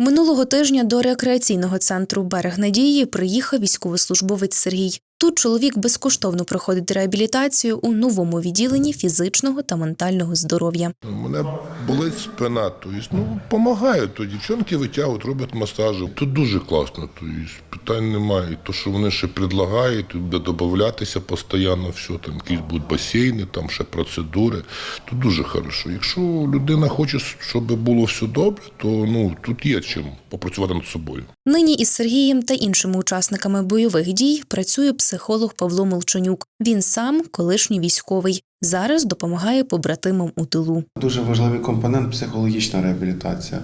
Минулого тижня до рекреаційного центру Берег Надії приїхав військовослужбовець Сергій. Тут чоловік безкоштовно проходить реабілітацію у новому відділенні фізичного та ментального здоров'я. У мене болить спина, тобто, ну, допомагаю, то дівчонки витягують, роблять масажі. Тут дуже класно, тобто, питань немає. То, що вони ще предлагають, тут буде додатися постійно все, там якісь будуть басейни, там ще процедури. Тут дуже хорошо. Якщо людина хоче, щоб було все добре, то ну, тут є чим попрацювати над собою. Нині із Сергієм та іншими учасниками бойових дій працює психолог Павло Молчанюк. Він сам колишній військовий. Зараз допомагає побратимам у тилу. Дуже важливий компонент психологічна реабілітація.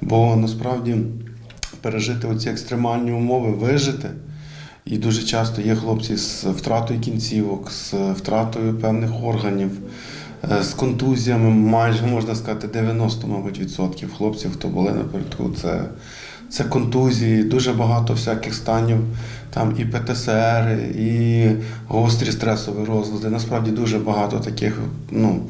Бо насправді пережити оці екстремальні умови, вижити. І дуже часто є хлопці з втратою кінцівок, з втратою певних органів, з контузіями, майже можна сказати, 90, мабуть, відсотків хлопців, хто були напередку, це, це контузії, дуже багато всяких станів, там і ПТСР, і гострі стресові розлади. Насправді дуже багато таких ну,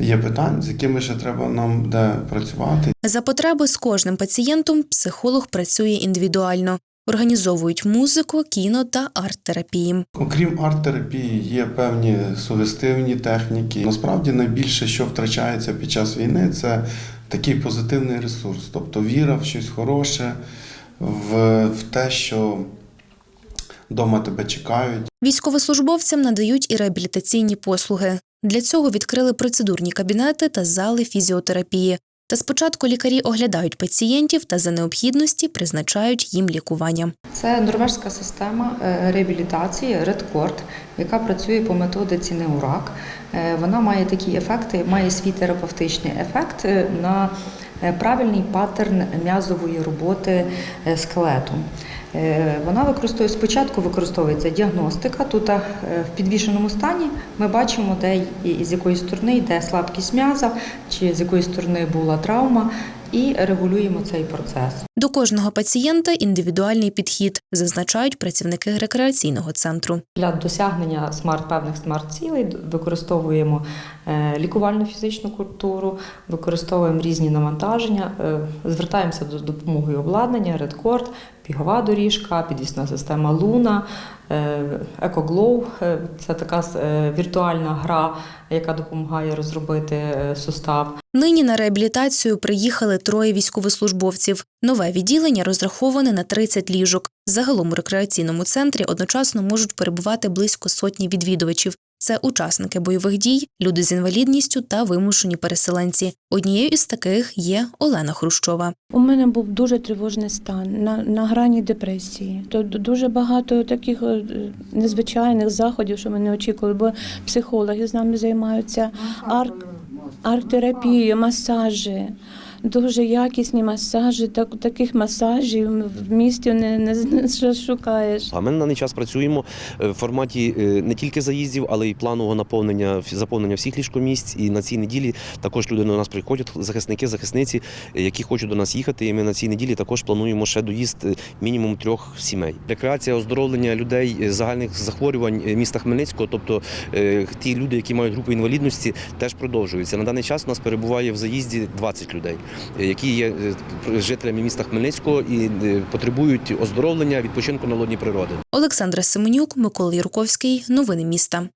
є питань, з якими ще треба нам де працювати. За потреби з кожним пацієнтом психолог працює індивідуально. Організовують музику, кіно та арт-терапії. Окрім арт-терапії, є певні сугестивні техніки. Насправді найбільше, що втрачається під час війни, це такий позитивний ресурс, тобто віра в щось хороше, в, в те, що вдома тебе чекають. Військовослужбовцям надають і реабілітаційні послуги. Для цього відкрили процедурні кабінети та зали фізіотерапії. Та спочатку лікарі оглядають пацієнтів та за необхідності призначають їм лікування. Це норвежська система е, реабілітації Редкорд, яка працює по методиці Неурак. Вона має такі ефекти, має свій терапевтичний ефект е, на е, правильний паттерн м'язової роботи скелету. Е, Вона використовує спочатку використовується діагностика. Тут е, в підвішеному стані ми бачимо, де і з якої сторони йде слабкість м'яза, чи з якої сторони була травма, і регулюємо цей процес. До кожного пацієнта індивідуальний підхід, зазначають працівники рекреаційного центру. Для досягнення смарт певних смарт-цілей використовуємо е, лікувальну фізичну культуру, використовуємо різні навантаження, е, звертаємося до допомоги обладнання, редкорд, бігова доріжка, підвісна система Луна, екоглоу це така е, віртуальна гра, яка допомагає розробити е, сустав. Нині на реабілітацію приїхали троє військовослужбовців. Нове відділення розраховане на 30 ліжок. Загалом у рекреаційному центрі одночасно можуть перебувати близько сотні відвідувачів. Це учасники бойових дій, люди з інвалідністю та вимушені переселенці. Однією із таких є Олена Хрущова. У мене був дуже тривожний стан на, на грані депресії. То дуже багато таких е, незвичайних заходів, що ми не очікували, бо психологи з нами займаються арт, арт-терапією, масажі. Дуже якісні масажі. Так, таких масажів в місті не, не, не шукаєш. А ми на даний час працюємо е, в форматі е, не тільки заїздів, але й планового наповнення заповнення всіх ліжкомісць. І на цій неділі також люди до нас приходять, захисники, захисниці, е, які хочуть до нас їхати. І ми на цій неділі також плануємо ще доїзд мінімум трьох сімей. Рекреація, оздоровлення людей загальних захворювань міста Хмельницького, тобто ті люди, які мають групу інвалідності, теж продовжуються. На даний час у нас перебуває в заїзді 20 людей, які є е, жителями міста Хмельницького і е, потребують оздоровлення, відпочинку на лодні природи. Олександра Семенюк, Микола Юрковський. Новини міста.